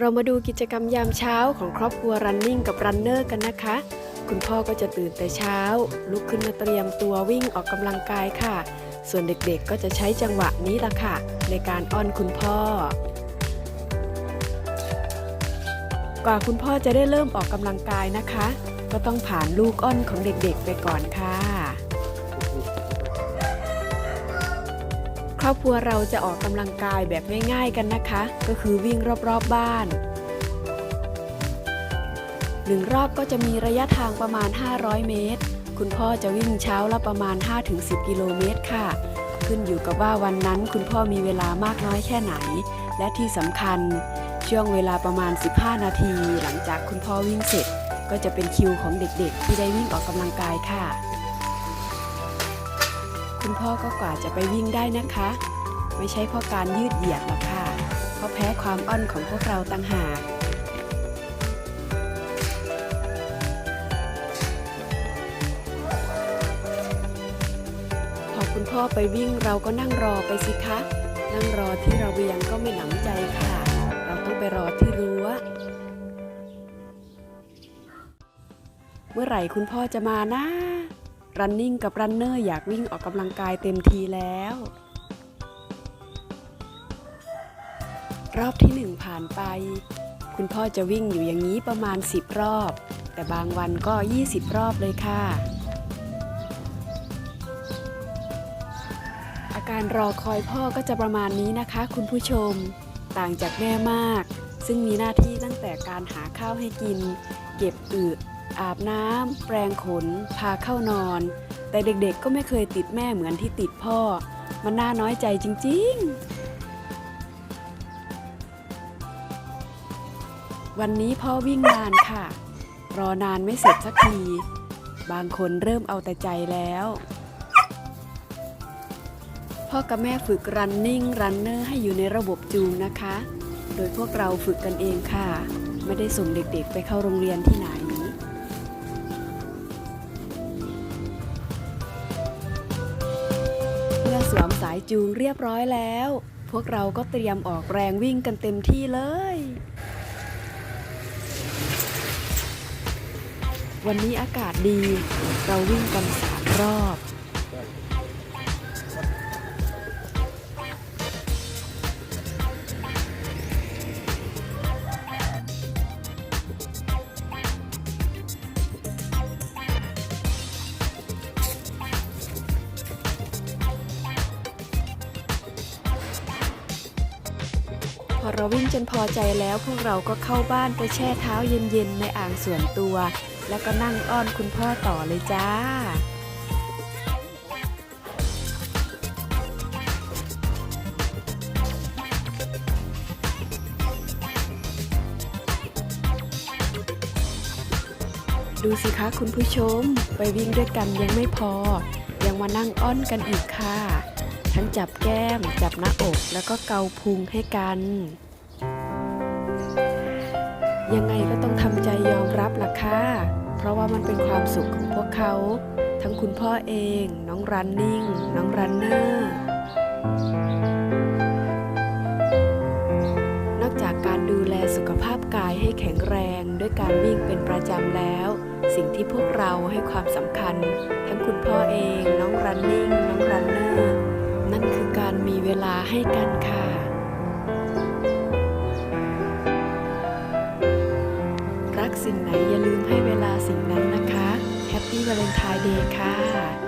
เรามาดูกิจกรรมยามเช้าของครอบครัว running กับ runner กันนะคะ คุณพ่อก็จะตื่นแต่เช้า ลุกขึ้นมาเตรียมตัววิ่งออกกำลังกายค่ะ ส่วนเด็กๆก็จะใช้จังหวะนี้ล่ะค่ะ ในการอ้อนคุณพ่อ กว่าคุณพ่อจะได้เริ่มออกกำลังกายนะคะ ก็ต้องผ่านลูกอ้อนของเด็กๆไปก่อนค่ะ ครอบครัวเราจะออกกำลังกายแบบง่ายๆกันนะคะ ก็คือวิ่งรอบๆบบ้านหนึ่งรอบก็จะมีระยะทางประมาณ 500 เมตร คุณพ่อจะวิ่งเช้าละประมาณ 5-10 กิโลเมตรค่ะ ขึ้นอยู่กับว่าวันนั้นคุณพ่อมีเวลามากน้อยแค่ไหน และที่สำคัญช่วงเวลาประมาณ 15 นาที หลังจากคุณพ่อวิ่งเสร็จ ก็จะเป็นคิวของเด็กๆ ที่ได้วิ่งออกกำลังกายค่ะ คุณพ่อก็กว่าจะไปวิ่งได้นะคะ ไม่ใช่เพราะการยืดเหยียดหรอกค่ะ เพราะแพ้ความอ้อนของพวกเราต่างหากพอคุณพ่อไปวิ่งเราก็นั่งรอไปสิคะ นั่งรอที่ระเบียงก็ไม่หนำใจค่ะ เราต้องไปรอที่รั้วเมื่อไหร่คุณพ่อจะมานะ running กับ runner อยากวิ่งออกกำลังกายเต็มทีแล้ว รอบที่หนึ่งผ่านไป คุณพ่อจะวิ่งอยู่อย่างนี้ประมาณ 10 รอบ แต่บางวันก็ 20 รอบเลยค่ะ อาการรอคอยพ่อก็จะประมาณนี้นะคะ คุณผู้ชม ต่างจากแม่มาก ซึ่งมีหน้าที่ตั้งแต่การหาข้าวให้กิน เก็บอึ อาบน้ำแปรงขน พาเข้านอน แต่เด็กๆก็ไม่เคยติดแม่เหมือนที่ติดพ่อ มันน่าน้อยใจจริง ๆ วันนี้พ่อวิ่งนานค่ะ รอนานไม่เสร็จสักที บางคนเริ่มเอาแต่ใจแล้ว พ่อกับแม่ฝึก running runner ให้อยู่ในระบบจูงนะคะ โดยพวกเราฝึกกันเองค่ะ ไม่ได้ส่งเด็กๆไปเข้าโรงเรียนที่ไหนายจูงเรียบร้อยแล้ว พวกเราก็เตรียมออกแรงวิ่งกันเต็มที่เลย วันนี้อากาศดี เราวิ่งกันสามรอบ อเราวิ่งจนพอใจแล้วพวกเราก็เข้าบ้านไปแช่เท้าเย็นๆในอ่างส่วนตัว แล้วก็นั่งอ้อนคุณพ่อต่อเลยจ้าดูสิคะคุณผู้ชม ไปวิ่งด้วยกันยังไม่พอ ยังมานั่งอ้อนกันอีกค่ะ ทั้งจับแก้ม จับหน้าอกแล้วก็เกาพุงให้กัน ยังไงก็ต้องทำใจยอมรับล่ะค่ะ เพราะว่ามันเป็นความสุขของพวกเขา ทั้งคุณพ่อเอง น้องรันนิ่ง น้องรันเนอร์นอกจากการดูแลสุขภาพกายให้แข็งแรงด้วยการวิ่งเป็นประจำแล้ว สิ่งที่พวกเราให้ความสำคัญ ทั้งคุณพ่อเอง น้องรันนิ่ง น้องรันเนอร์ นั่นคือการมีเวลาให้กันค่ะ รักสิ่งไหนอย่าลืมให้เวลาสิ่งนั้นนะคะแฮปปี้วาเลนไทน์เดย์ค่ะ